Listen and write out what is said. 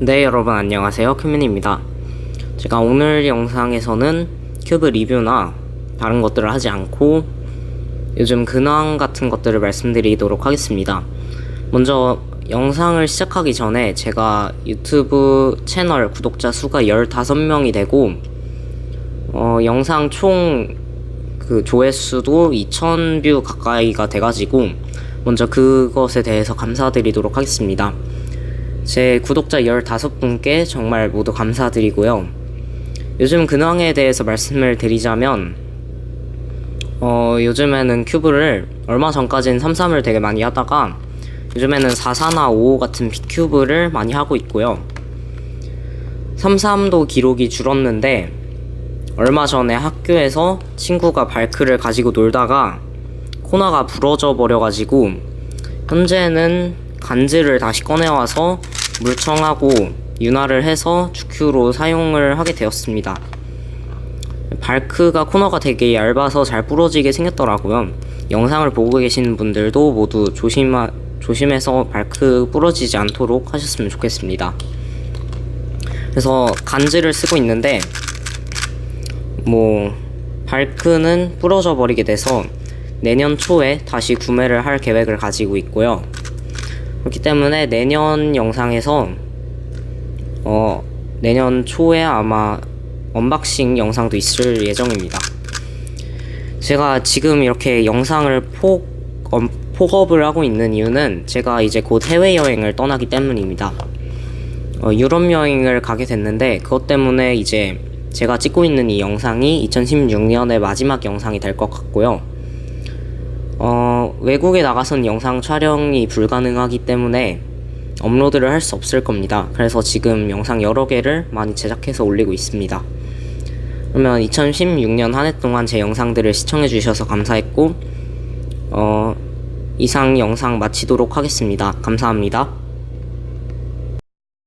네, 여러분 안녕하세요. 큐민입니다. 제가 오늘 영상에서는 큐브 리뷰나 다른 것들을 하지 않고 요즘 근황 같은 것들을 말씀드리도록 하겠습니다. 먼저 영상을 시작하기 전에 제가 유튜브 채널 구독자 수가 15명이 되고 어, 영상 총 그 조회수도 2000뷰 가까이가 돼가지고 먼저 그것에 대해서 감사드리도록 하겠습니다. 제 구독자 15분께 정말 모두 감사드리고요. 요즘 근황에 대해서 말씀을 드리자면, 어, 요즘에는 큐브를 얼마 전까지는 33을 되게 많이 하다가, 요즘에는 44나 55 같은 B큐브를 많이 하고 있고요. 33도 기록이 줄었는데, 얼마 전에 학교에서 친구가 발크를 가지고 놀다가 코너가 부러져 버려가지고 현재는 간즈를 다시 꺼내와서 물청하고 윤활을 해서 주큐로 사용을 하게 되었습니다. 발크가 코너가 되게 얇아서 잘 부러지게 생겼더라고요. 영상을 보고 계시는 분들도 모두 조심하, 조심해서 발크 부러지지 않도록 하셨으면 좋겠습니다. 그래서 간즈를 쓰고 있는데 뭐 발크는 부러져 버리게 돼서 내년 초에 다시 구매를 할 계획을 가지고 있고요. 그렇기 때문에 내년 영상에서 어 내년 초에 아마 언박싱 영상도 있을 예정입니다. 제가 지금 이렇게 영상을 폭 어, 폭업을 하고 있는 이유는 제가 이제 곧 해외 여행을 떠나기 때문입니다. 어, 유럽 여행을 가게 됐는데 그것 때문에 이제 제가 찍고 있는 이 영상이 2016년의 마지막 영상이 될 것 같고요. 어, 외국에 나가선 영상 촬영이 불가능하기 때문에 업로드를 할 수 없을 겁니다. 그래서 지금 영상 여러 개를 많이 제작해서 올리고 있습니다. 그러면 2016년 한 해 동안 제 영상들을 시청해 주셔서 감사했고, 어, 이상 영상 마치도록 하겠습니다. 감사합니다.